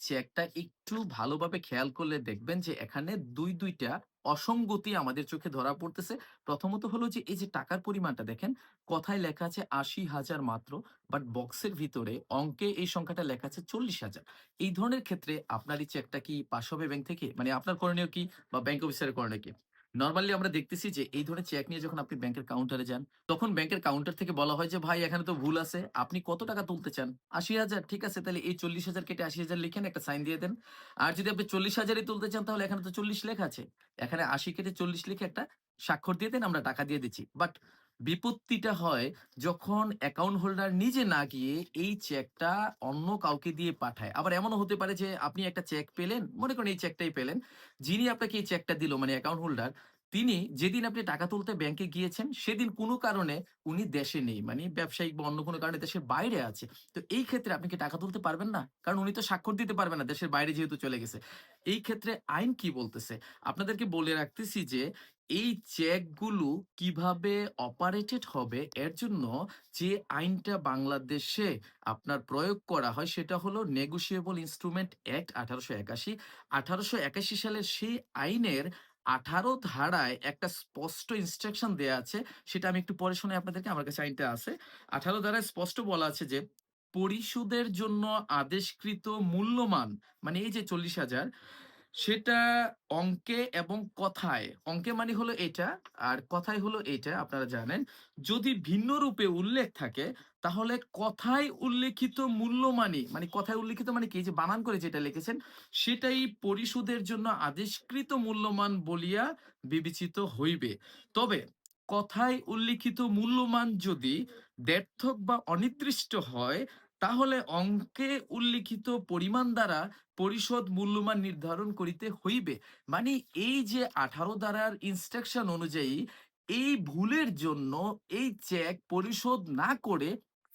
চেকটা একটু ভালোভাবে খেয়াল করলে দেখবেন যে, এখানে দুই, দুইটা অসঙ্গতি আমাদের চোখে ধরা পড়তেছে। প্রথমত হলো যে, এই যে টাকার পরিমাণটা দেখেন, কথায় লেখা আছে আশি হাজার মাত্র বাট বক্সের ভিতরে অঙ্কে এই সংখ্যাটা লেখা আছে চল্লিশ হাজার। এই ধরনের ক্ষেত্রে আপনার এই চেকটা কি পাশ হবে ব্যাংক থেকে? মানে আপনার করণীয় কি? বা ব্যাংক অফিসারের করণীয় কি? নর্মালি আমরা দেখতেছি যে এই ধরনের চেক নিয়ে যখন আপনি ব্যাংকের কাউন্টারে যান, তখন ব্যাংকের কাউন্টার থেকে বলা হয় যে, ভাই, এখানে তো ভুল আছে। আপনি কত টাকা তুলতে চান? আশি হাজার, ঠিক আছে, তাহলে এই চল্লিশ হাজার কেটে আশি হাজার লিখেন, একটা সাইন দিয়ে দেন। আর যদি আপনি চল্লিশ হাজারই তুলতে চান, তাহলে এখানে তো চল্লিশ লেখা আছে। এখানে আশি কেটে চল্লিশ লিখে একটা স্বাক্ষর দিয়ে দেন, আমরা টাকা দিয়ে দিচ্ছি। বাট বিপত্তিটা হয় যখন অ্যাকাউন্ট হোল্ডার নিজে না গিয়ে এই চেকটা অন্য কাউকে দিয়ে পাঠায়। আবার এমনও হতে পারে যে আপনি একটা চেক পেলেন, মনে করেন এই চেকটাই পেলেন, যিনি আপনাকে এই চেকটা দিল মানে অ্যাকাউন্ট হোল্ডার তিনি যেদিন আপনি টাকা তুলতে ব্যাংকে গিয়েছেন, সেদিন কোনো কারণে উনি দেশে নেই। মানে ব্যবসায়িক বা অন্য কোনো কারণে দেশের বাইরে আছে। তো এই ক্ষেত্রে আপনি কি টাকা তুলতে পারবেন না? কারণ উনি তো স্বাক্ষর দিতে পারবেন না, দেশের বাইরে যেহেতু চলে গেছে। এই ক্ষেত্রে আইন কি বলতেছে? আপনাদেরকে বলে রাখতেছি যে, এই চেকগুলো কীভাবে অপারেটেড হবে, এর জন্য যে আইনটা বাংলাদেশে আপনার প্রয়োগ করা হয়, সেটা হলো নেগোসিয়েবল ইনস্ট্রুমেন্ট অ্যাক্ট আঠারোশো একাশি। আঠারোশো একাশি সালের সেই আইনের আঠারো ধারায় একটা স্পষ্ট ইনস্ট্রাকশন দেয়া আছে, সেটা আমি একটু পরে শুনে আপনাদেরকে আমার কাছে আইনটা আছে। আঠারো ধারায় স্পষ্ট বলা আছে যে, পরিশোধের জন্য আদেশকৃত মূল্যমান মানে এই যে চল্লিশ হাজার সেটা অঙ্কে এবং কথায়। অঙ্কে মানে হলো এটা, আর কথায় হলো এটা, আপনারা জানেন। যদি ভিন্ন রূপে উল্লেখ থাকে, তাহলে কথায় উল্লেখিত মূল্যমানই মানে কথায় উল্লেখিত মানে কি? যে বানান করে যেটা লিখেছেন, সেটাই পরিশোধের জন্য আদেশকৃত মূল্যমান বলিয়া বিবেচিত হইবে। তবে কথায় উল্লিখিত মূল্যমান যদি ব্যর্থক বা অনির্দিষ্ট হয় তাহলে অঙ্কে উল্লিখিত পরিমাণ দ্বারা পরিশোধ মূল্যমান নির্ধারণ করিতে হইবে। মানে এই যে আঠারো দ্বারার ইনস্ট্রাকশন অনুযায়ী এই ভুলের জন্য এই চেক পরিশোধ না করে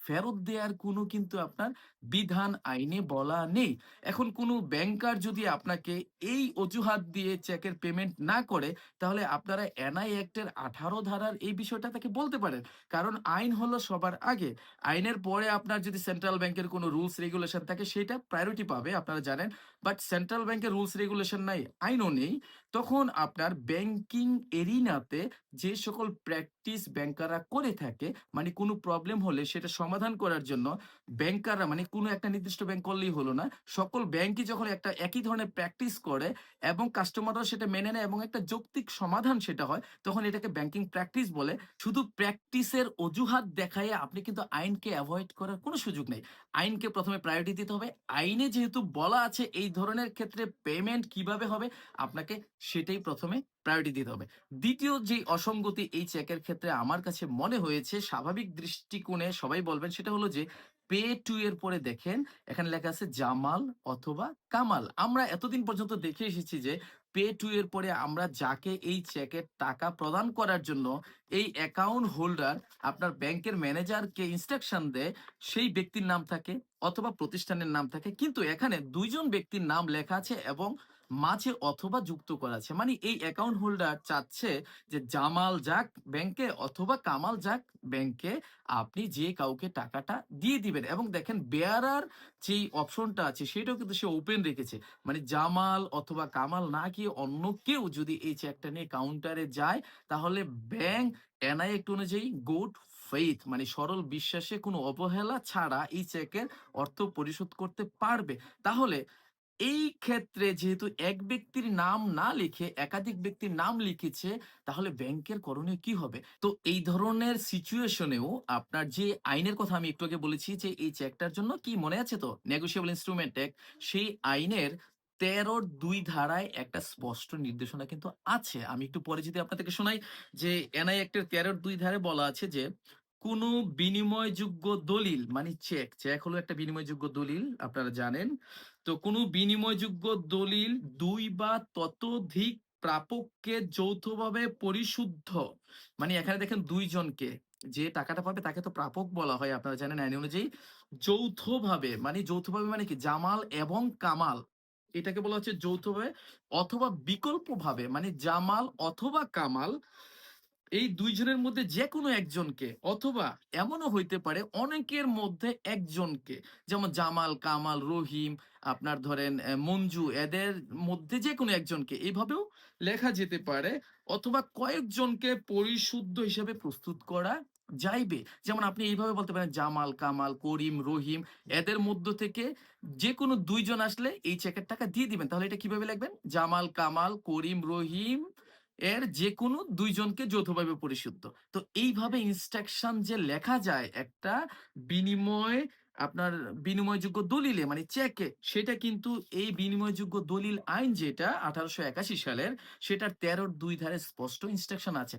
ফেরত দেওয়ার কোনো কিন্তু আপনার বিধান আইনে বলা নেই। এখন কোনো ব্যাংকার যদি আপনাকে এই অজুহাত দিয়ে চেকের পেমেন্ট না করে, তাহলে আপনারা এনআই অ্যাক্টের আঠারো ধারার এই বিষয়টা তাকে বলতে পারেন। কারণ আইন হলো সবার আগে। আইনের পরে আপনার যদি সেন্ট্রাল ব্যাংকের কোনো রুলস রেগুলেশন থাকে, সেটা প্রায়োরিটি পাবে, আপনারা জানেন। বাট সেন্ট্রাল ব্যাংকের রুলস রেগুলেশন নাই, আইনও নেই। তখন আপনার ব্যাংকিং এরিনাতে যে সকল প্র্যাকটিস ব্যাংকাররা করে থাকে মানে কোনো প্রবলেম হলে সেটা সমাধান করার জন্য ব্যাংকাররা মানে কোনো একটা নির্দিষ্ট ব্যাংক করলেই হলো না, সকল ব্যাংকই যখন একটা একই ধরনের প্র্যাকটিস করে এবং কাস্টমাররা সেটা মেনে নেয় এবং একটা যৌক্তিক সমাধান সেটা হয়, তখন এটাকে ব্যাংকিং প্র্যাকটিস বলে। শুধু প্র্যাকটিসের অজুহাত দেখায় আপনি কিন্তু আইনকে অ্যাভয়েড করার কোনো সুযোগ নেই। আইনকে প্রথমে প্রায়োরিটি দিতে হবে। আইনে যেহেতু বলা আছে এই ধরনের ক্ষেত্রে পেমেন্ট কীভাবে হবে, আপনাকে সেটাই প্রথমে প্রায়োরিটি দিতে হবে। দ্বিতীয় যে অসঙ্গতি এই চেকের ক্ষেত্রে আমার কাছে মনে হয়েছে, স্বাভাবিক দৃষ্টিকোণে সবাই বলবেন সেটা হলো যে পে টু এর পরে দেখেন, এখানে লেখা আছে জামাল অথবা কামাল। আমরা এতদিন পর্যন্ত দেখে এসেছি যে পে টু এর পরে আমরা যাকে এই চেকের টাকা প্রদান করার জন্য এই অ্যাকাউন্ট হোল্ডার আপনার ব্যাংকের ম্যানেজারকে ইনস্ট্রাকশন দেয়, সেই ব্যক্তির নাম থাকে অথবা প্রতিষ্ঠানের নাম থাকে। কিন্তু এখানে দুইজন ব্যক্তির নাম লেখা আছে এবং মাঝে অথবা যুক্ত করা আছে মানে এই অ্যাকাউন্ট হোল্ডার চাচ্ছে যে জামাল যাক ব্যাংকে অথবা কামাল যাক ব্যাংকে আপনি যে কাউকে টাকাটা দিয়ে দিবেন। এবং দেখেন বেয়ারার যেই অপশনটা আছে সেটাও কিন্তু সে ওপেন রেখেছে। মানে জামাল অথবা কামাল না গিয়ে অন্য কেউ যদি এই চেকটা নিয়ে কাউন্টারে যায়, তাহলে ব্যাংক এনআই একটু অনুযায়ী গুড ফেইথ মানে সরল বিশ্বাসে কোনো অবহেলা ছাড়া এই চেকের অর্থ পরিশোধ করতে পারবে। তাহলে এই ক্ষেত্রে যেহেতু এক ব্যক্তির নাম না লিখে একাধিক ব্যক্তির নাম লিখেছে, তাহলে ব্যাংকের করণীয় কি হবে? তো এই ধরনের সিচুয়েশনেও আপনার যে আইনের কথা আমি একটু আগে বলেছি যে এই চেকটার জন্য কি মনে আছে তো? নেগোসিয়েবল ইনস্ট্রুমেন্ট অ্যাক্ট সেই আইনের তেরোর দুই ধারায় একটা স্পষ্ট নির্দেশনা কিন্তু আছে। আমি একটু পরে যদি আপনাদেরকে শোনাই যে এনআই অ্যাক্টের তেরোর দুই ধারে বলা আছে যে কোনো বিনিময়যোগ্য দলিল মানে চেক চেক হলো একটা বিনিময়যোগ্য দলিল, আপনারা জানেন। তো কোনো বিনিময়যোগ্য দলিল দুই বা ততোধিক প্রাপককে যৌথভাবে পরিশুদ্ধ মানে এখানে দেখেন দুইজনকে, যে টাকাটা পাবে তাকে তো প্রাপক বলা হয়, আপনারা জানেন আইন অনুযায়ী। যৌথভাবে মানে যৌথভাবে মানে কি? জামাল এবং কামাল, এটাকে বলা হচ্ছে যৌথভাবে অথবা বিকল্পভাবে মানে জামাল অথবা কামাল এই ২ জনের মধ্যে যেকোনো একজনকে অথবা এমনও হইতে পারে অনেকের মধ্যে একজনকে যেমন জামাল, কামাল, রহিম আপনার ধরেন মঞ্জু এদের মধ্যে যেকোনো একজনকে এভাবেও লেখা যেতে পারে অথবা কয়েকজনকে পরিশুদ্ধ হিসেবে প্রস্তুত করা যাইবে। যেমন আপনি এইভাবে বলতে পারেন জামাল, কামাল, করিম, রহিম এদের মধ্য থেকে যেকোনো ২ জন আসলে এই চেকের টাকা দিয়ে দিবেন। তাহলে এটা কীভাবে লিখবেন? জামাল, কামাল, করিম, রহিম এর যে কোনো দুইজনকে যৌথভাবে পরিশুদ্ধ। তো এইভাবে ইনস্ট্রাকশন যে লেখা যায় একটা বিনিময়, আপনার বিনিময়যোগ্য দলিলে মানে চেকে সেটা কিন্তু এই বিনিময়যোগ্য দলিল আইন যেটা ১৮৮১ সালের, সেটার তেরোর দুই ধারে স্পষ্ট ইনস্ট্রাকশন আছে।